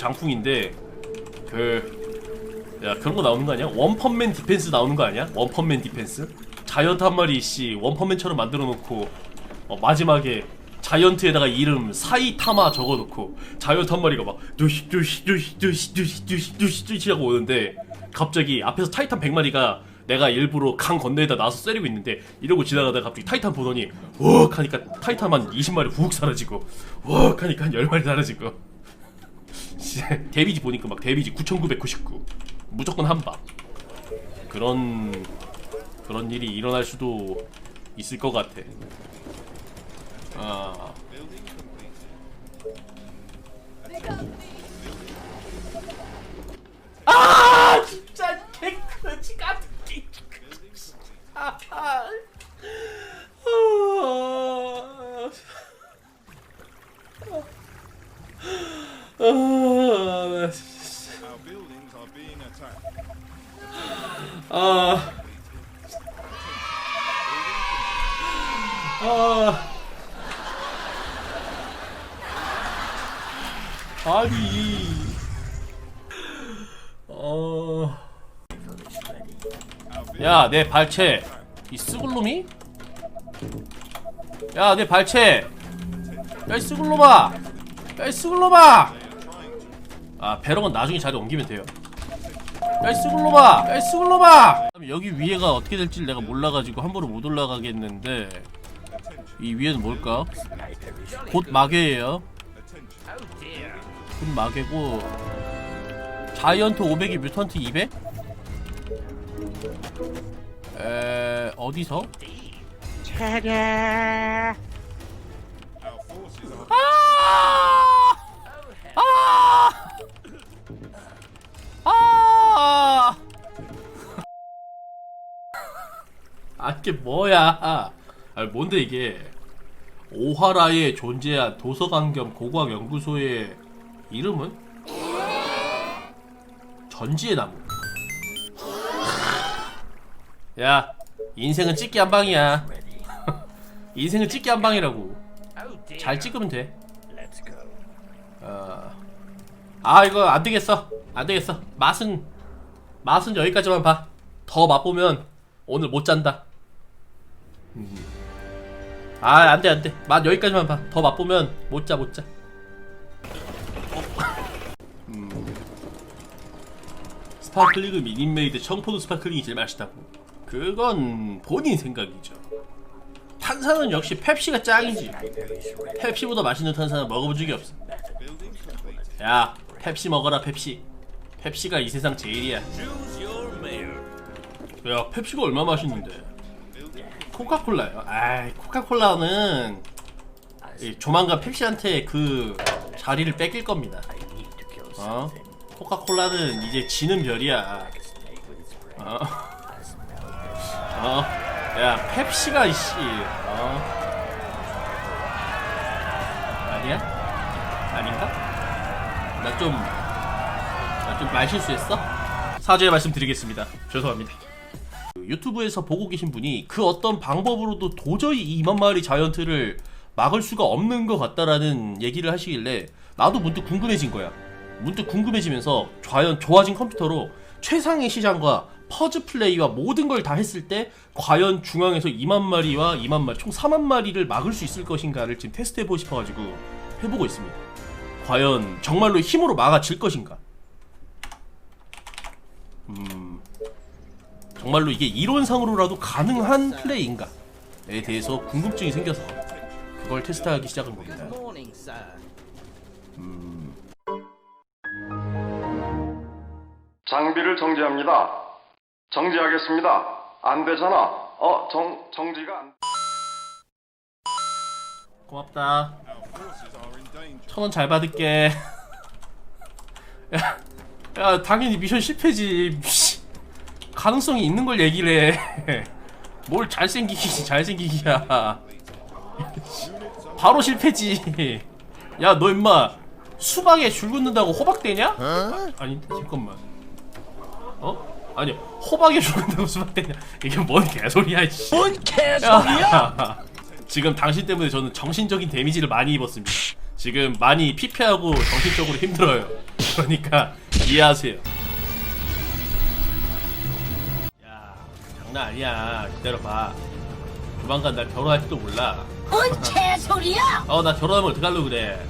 장풍인데 그 야 그런 거 나오는 거 아니야? 원펀맨 디펜스 나오는 거 아니야? 원펀맨 디펜스? 자이언트 한 마리 씨 원펀맨처럼 만들어 놓고 어, 마지막에 자이언트에다가 이름 사이타마 적어 놓고 자이언트 한 마리가 막 두시 두시 두시 두시 두시 두시 두시 두시 하고 오는데 갑자기 앞에서 타이탄 100마리가 내가 일부러 강 건너에다 나와서 때리고 있는데 이러고 지나가다가 갑자기 타이탄 보더니 웍 하니까 타이탄만 20마리 훅 사라지고 웍 하니까 한 10마리 사라지고 씨, 데미지 보니까 막 데미지 9999 무조건 한방. 그런 그런 일이 일어날 수도 있을 것 같아. 아. 아, 진짜 개커지 같은 게 아, 아, 아, 나 야, 내 발채. 이 스글놈이? 야, 내 발채. 야, 이 스글놈아. 야, 이 스글놈아. 아, 배럭은 나중에 자리 옮기면 돼요. 야이 스글로바! 야이 스글로바! 여기 위에가 어떻게 될지 내가 몰라가지고 함부로 못 올라가겠는데 이 위에는 뭘까? 곧 마개예요 곧 마개고 자이언트 500이 뮤턴트 200? 에... 어디서? Are 아! 아! 아! 아 이게 뭐야? 아 뭔데 이게? 오하라에 존재한 도서관 겸 고고학 연구소의 이름은 전지의 나무. 야 인생은 찍기 한 방이야. 인생은 찍기 한 방이라고. 잘 찍으면 돼. 어. 아 이거 안 되겠어. 안 되겠어. 맛은 맛은 여기까지만 봐. 더 맛보면 오늘 못 잔다. 음. 아 안돼 안돼. 맛 여기까지만 봐. 더 맛보면 못 자 못 자. 음. 스파클링은 미니메이드 청포도 스파클링이 제일 맛있다고. 그건 본인 생각이죠. 탄산은 역시 펩시가 짱이지. 펩시보다 맛있는 탄산은 먹어본 적이 없어. 야, 펩시 먹어라 펩시. 펩시가 이 세상 제일이야. 야, 펩시가 얼마 맛있는데? 코카콜라요. 아이, 코카콜라는 이 조만간 펩시한테 그 자리를 뺏길 겁니다. 어? 코카콜라는 이제 지는 별이야. 어? 어? 야, 펩시가 이씨. 어? 아니야? 아닌가? 나 좀, 나 좀 말실수했어? 사죄의 말씀 드리겠습니다. 죄송합니다. 그 유튜브에서 보고 계신 분이 그 어떤 방법으로도 도저히 이 2만 마리 자이언트를 막을 수가 없는 것 같다라는 얘기를 하시길래 나도 문득 궁금해진 거야. 문득 궁금해지면서 과연 좋아진 컴퓨터로 최상의 시장과 퍼즈 플레이와 모든 걸 다 했을 때 과연 중앙에서 2만 마리와 2만 마리 총 4만 마리를 막을 수 있을 것인가를 지금 테스트해보고 싶어가지고 해보고 있습니다. 과연 정말로 힘으로 막아질 것인가? 음, 정말로 이게 이론상으로라도 가능한 플레이인가에 대해서 궁금증이 생겨서 그걸 테스트하기 시작한 겁니다. Sir. 장비를 정지합니다. 정지하겠습니다. 안 되잖아. 어, 정, 정지가 안 고맙다. 천 원 잘 받을게. 야, 야, 당연히 미션 실패지. 씨. 가능성이 있는 걸 얘기를 해. 뭘 잘생기기, 잘생기기야. 바로 실패지. 야, 너 임마 수박에 줄 긋는다고 호박되냐? 아니, 잠깐만. 어? 아니, 호박에 줄 긋는다고 수박되냐? 이게 뭔 개소리야, 씨. 뭔 개소리야? 지금 당신 때문에 저는 정신적인 데미지를 많이 입었습니다. 지금 많이 피폐하고 정신적으로 힘들어요. 그러니까 이해하세요. 야, 장난 아니야. 기다려봐. 조만간 나 결혼할지도 몰라. 뭔 개소리야! 어, 나 결혼하면 어떡하려고 그래.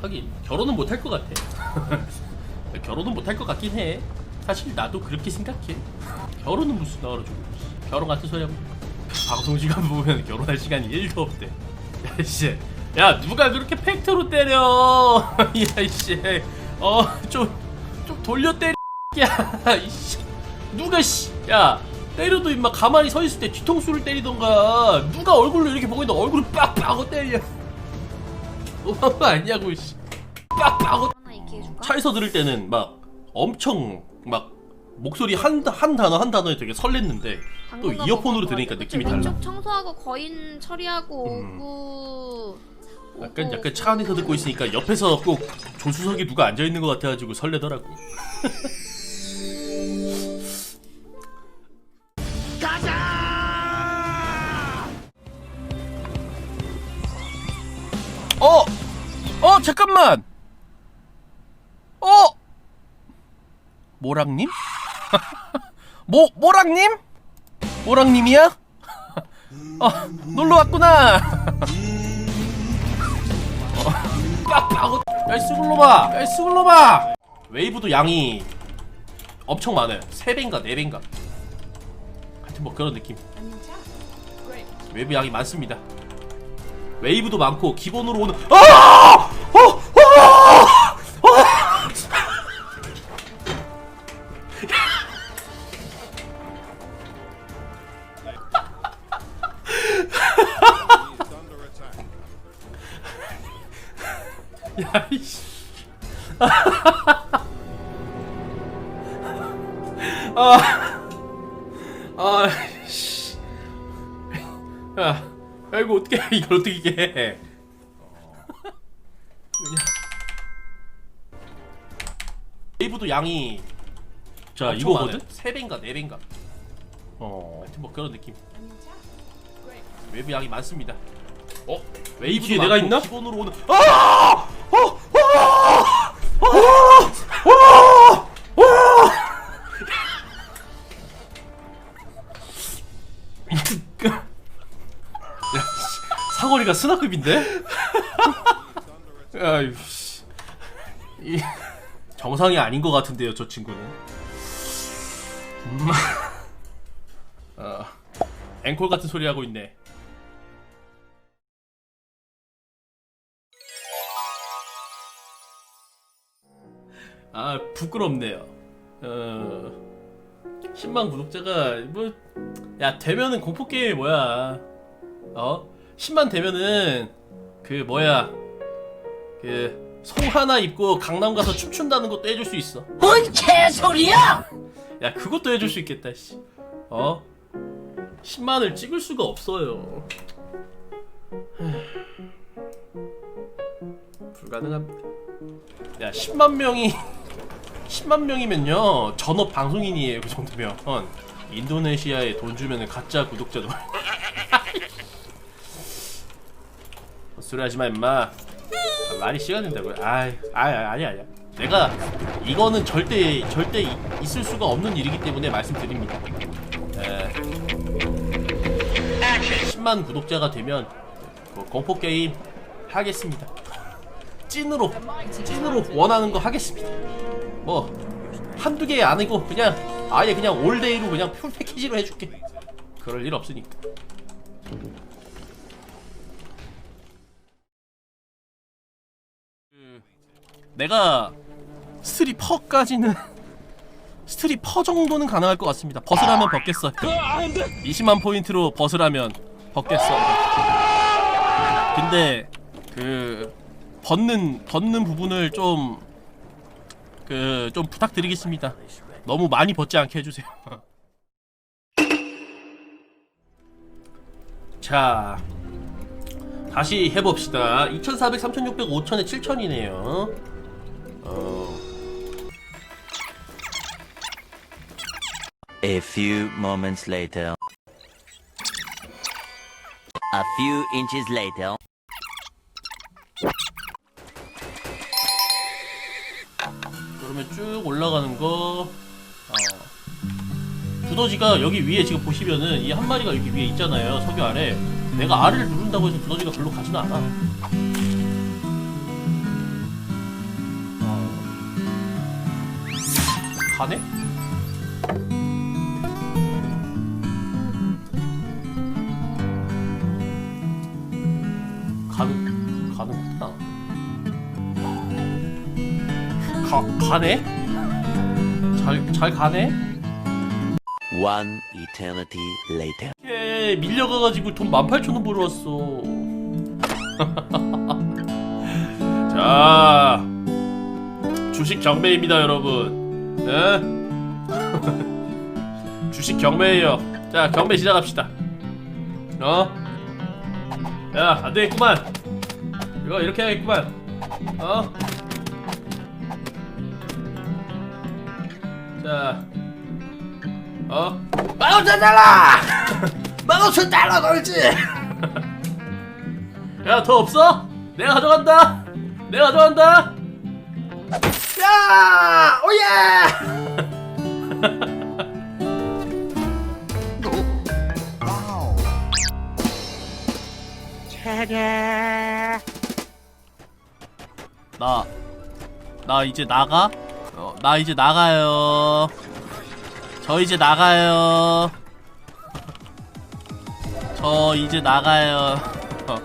하긴, 결혼은 못할 것 같아. 결혼은 못할 것 같긴 해. 사실 나도 그렇게 생각해. 결혼은 무슨 나와가지고. 결혼 같은 소리 하고. 방송 시간 보면 결혼할 시간이 1도 없대. 야, 씨. 야, 누가 그렇게 팩트로 때려. 야, 이씨. 어, 좀, 좀 돌려 때려. 야, 이씨. 누가, 씨. 야, 때려도 임마 가만히 서 있을 때 뒤통수를 때리던가. 누가 얼굴로 이렇게 보고 있는데 얼굴을 빡빡 하고 때려. 너무한 거 아니냐고, 씨. 빡빡 하고 하나 있게 해줄까? 차에서 들을 때는 막 엄청 막 목소리 한, 한 단어 한 단어에 되게 설렜는데 또 이어폰으로. 들으니까 그치, 느낌이 달라. 왼쪽 청소하고 거인 처리하고 음. 오고 약간 약간 차 안에서 듣고 있으니까 옆에서 꼭 조수석에 누가 앉아 있는 것 같아가지고 설레더라고. 어, 어 잠깐만. 어, 모랑님? 모 모랑님? 모랑님이야? 어, 놀러 왔구나. 빡빡하고 야이 스글로바 야이 스글로바 웨이브도 양이 엄청 많아요 3배인가 4배인가 하여튼 뭐 그런 느낌 웨이브 양이 많습니다 웨이브도 많고 기본으로 오는 아! 야 이씨 아, 아씨, 야, 야 이거 어떻게 해? 이걸 어떻게 이게 해? 웨이브도 양이 자 이거거든? 3배인가 4배인가 어 하여튼 뭐 그런 느낌 웨이브 양이 많습니다 어? 웨이브 뒤에 내가 있나? 기본으로 오는 아! 어! 아! 씨, 사거리가 스나급인데? 아유, 씨. 이, 정상이 아닌 것 같은데요, 저 친구는. 음. 어, 앵콜 같은 소리 하고 있네. 아 부끄럽네요. 어 10만 구독자가 뭐 야 되면은 공포 게임이 뭐야? 어 10만 되면은 그 뭐야 그송 하나 입고 강남 가서 춤춘다는 것도 해줄 수 있어. 뭔 개소리야! 야 그것도 해줄 수 있겠다. 씨. 어 10만을 찍을 수가 없어요. 불가능합니다. 야 10만 명이 10만 명이면요 전업 방송인이에요 그 정도면 인도네시아에 돈 주면은 가짜 구독자도 소리 하지마 임마 아, 말이 씨가 된다고요 아이 아이 아니 아니야 내가 이거는 절대 절대 이- 있을 수가 없는 일이기 때문에 말씀드립니다 에, 10만 구독자가 되면 그 공포 게임 하겠습니다 찐으로 찐으로 원하는 거 하겠습니다. 뭐 한두 개 아니고 그냥 아예 그냥 올데이로 그냥 풀 패키지로 해줄게. 그럴 일 없으니까. 내가 스트리퍼까지는 스트리퍼 정도는 가능할 것 같습니다. 벗으라면 벗겠어요. 20만 포인트로 벗으라면 벗겠어요. 근데 그 벗는 벗는 부분을 좀 그 좀 부탁드리겠습니다. 너무 많이 벗지 않게 해주세요. 자, 다시 해봅시다. 2,400, 3,600, 5,000에 7,000이네요. A few moments later. A few inches later. 그러면 쭉 올라가는 거 어, 두더지가 여기 위에 지금 보시면은 이 한 마리가 여기 위에 있잖아요 석유 아래 내가 R을 누른다고 해서 두더지가 별로 가지는 않아 어. 가네? 가는 가는구나. 가 가네? 잘 잘 가네? One eternity later. 예, 밀려가가지고 돈 18,000원 벌어 왔어. 자, 주식 경매입니다, 여러분. 예? 주식 경매예요. 자, 경매 시작합시다. 어? 야, 안 되겠구만. 이거 이렇게 해야겠구만. 어? 자, 어? 만오천 달러! 만오천 달러 걸지! 야, 더 없어? 내가 가져간다! 내가 가져간다! 야! 오예! 나, 나 이제 나가? 어, 나 이제 나가요. 저 이제 나가요. 저 이제 나가요. 어,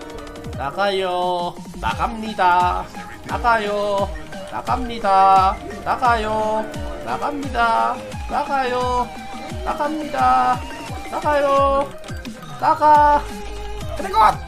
나가요. 나갑니다. 나가요. 나갑니다. 나가요. 나갑니다. 나가요. 나갑니다. 나가요. 나가. 드래곤!